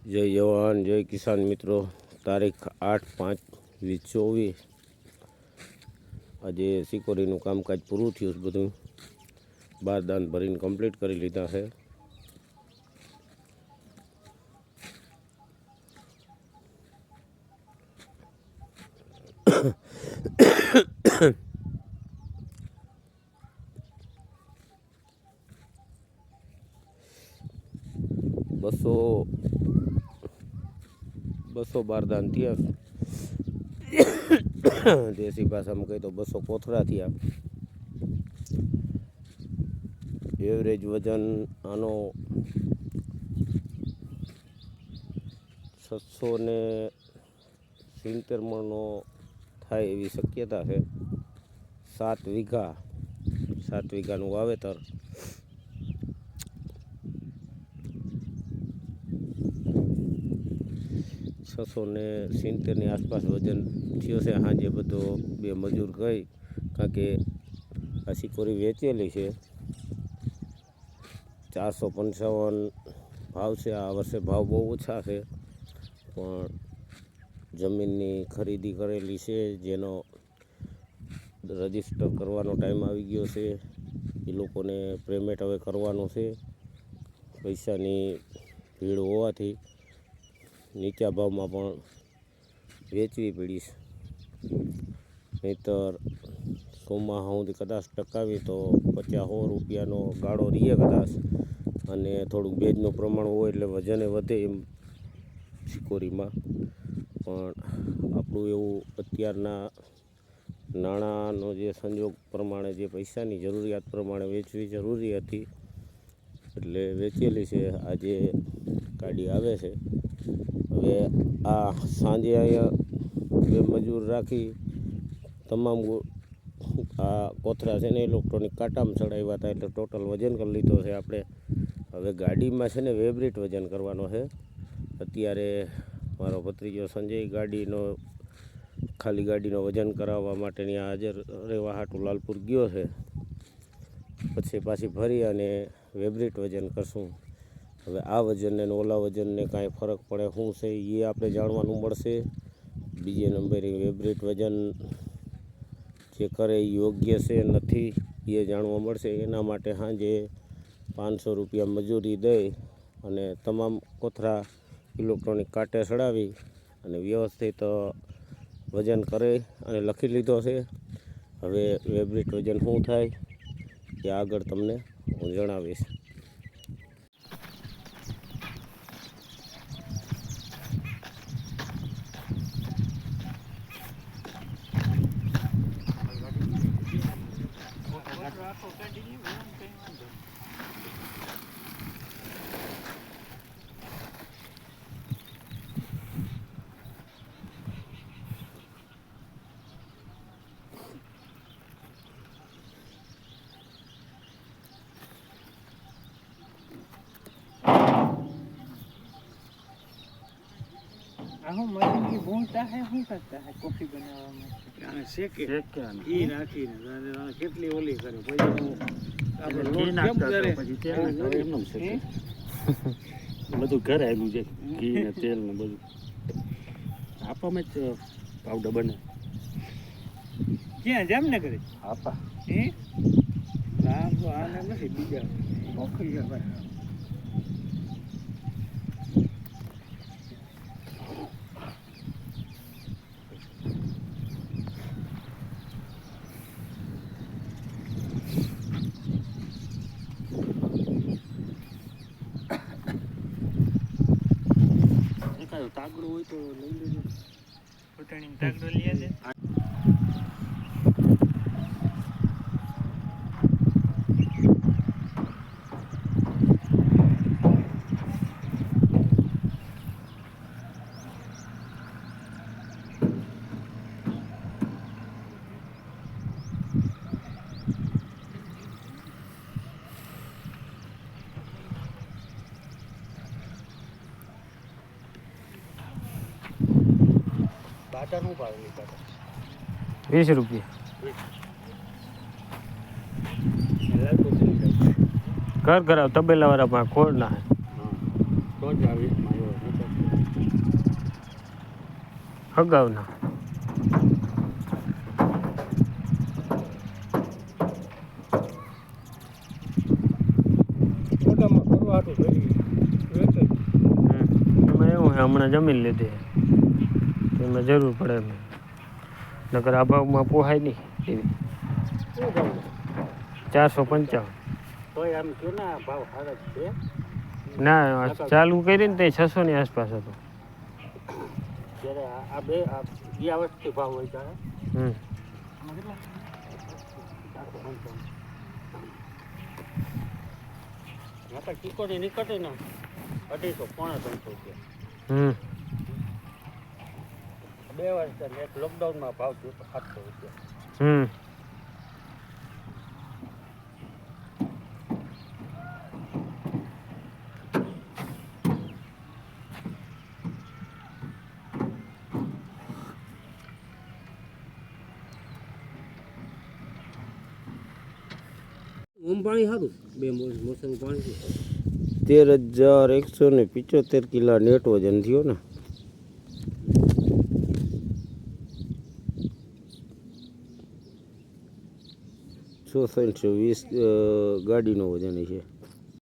જય જવાન, જય કિસાન મિત્રો. તારીખ આઠ પાંચ વીસ ચોવીસ. આજે સિકોરીનું કામકાજ પૂરું થયું છે બધું. બારદાન ભરીને કમ્પ્લીટ કરી લીધા છે. બસો બસો બારદાન થયા. દેશી ભાષામાં કહી તો બસો કોથળા થયા. એવરેજ વજન આનો છસો ને સિત્તેર મણનો થાય એવી શક્યતા છે. સાત વીઘા, સાત વીઘાનું વાવેતર. છસો ને સિત્તેરની આસપાસ વજન થયો છે. સાંજે બધો બે મજૂર ગઈ, કારણ કે આ સિકોરી વેચેલી છે. ચારસો પંચાવન ભાવ છે. આ વર્ષે ભાવ બહુ ઓછા છે. પણ જમીનની ખરીદી કરેલી છે, જેનો રજિસ્ટર કરવાનો ટાઈમ આવી ગયો છે. એ લોકોને પેમેન્ટ હવે કરવાનું છે. પૈસાની ભીડ હોવાથી નીચા ભાવમાં પણ વેચવી પડીશ. નહીંતર ચોમાસા સુધી કદાચ ટકાવી તો પચાસ સો રૂપિયાનો ગાળો રહીએ કદાચ. અને થોડુંક ભેજનું પ્રમાણ હોય એટલે વજને વધે એમ સિકોરીમાં પણ આપણું એવું અત્યારના નાણાંનો જે સંજોગ પ્રમાણે જે પૈસાની જરૂરિયાત પ્રમાણે વેચવી જરૂરી હતી. એટલે વેચેલી છે. આજે ગાડી આવે છે. હવે આ સાંજે અહીંયા બે મજૂર રાખી તમામ આ કોથરા છે ને ઇલેક્ટ્રોનિક કાંટામાં ચડાવ્યા હતા એટલે ટોટલ વજન કરી લીધો છે આપણે. હવે ગાડીમાં છે ને વેબ્રિટ વજન કરવાનો છે. અત્યારે મારો ભત્રીજો સંજય ગાડીનો, ખાલી ગાડીનો વજન કરાવવા માટે ત્યાં હાજર રહેવા હાટું લાલપુર ગયો છે. પછી પાછી ફરી અને વેબ્રિટ વજન કરશું. હવે આ વજનને ઓલા વજનને કાંઈ ફરક પડે શું છે એ આપણે જાણવાનું મળશે. બીજે નંબરે વેબ્રિટ વજન જે કરે યોગ્ય છે નથી એ જાણવા મળશે. એના માટે સાંજે પાંચસો રૂપિયા મજૂરી દઈ અને તમામ કોથરા ઇલેક્ટ્રોનિક કાંટે ચડાવી અને વ્યવસ્થિત વજન કરે અને લખી લીધો છે. હવે વેબ્રિટ વજન શું થાય એ આગળ તમને હું જણાવીશ. આહો મરંગી ભૂંતા હે શું કરતા હે? કોફી બનાવવામાં આને શેકે. ઈ નાખીને કેટલી ઓલી કરે. પછી આપણે લોટ કેમ કરે? પછી એમનું શેકે. બધું ઘરે આવ્યું છે. ઘી ને તેલ ને બધું. આપવામાં જ પાવડર બને. ક્યાં? જામનગર? આપા. હે? આ આને નથી બીજા. કોફી તાગડું હોય તો લઈ લેજો. પોતાની લઈ લઈએ બાટાનું ભાવ નહીં વીસ રૂપિયા. ઘર ઘર તબેલા વાળા પાસે ખોડ ના. અગાઉના હમણાં જમીન લીધી. એમાં જરૂર પડે એમ. નગર આ ભાવમાં પોહાય નહીં એવી. ચારસો પંચાવન. ને ચાલુ કરીને તે છસો ની આસપાસ હતો. જ્યારે આ- આ બે આ ગયા વર્ષથી ભાવ હોય ત્યારે. હમ. ચારસો પંચાવન નીકળે ને અઢીસો પોણા ત્રણસો રૂપિયા. હમ. બે વર્ષ થયા. એક લોકડાઉનમાં ભાવ થયો તો સાતસો રૂપિયા. હમ. પાણી સારું બે મોસમ પાણી તેર હજાર એકસો ને પિચોતેર કિલા નેટ વજન થયો ને. ચોસઠસો વીસ ગાડીનો વજન છે.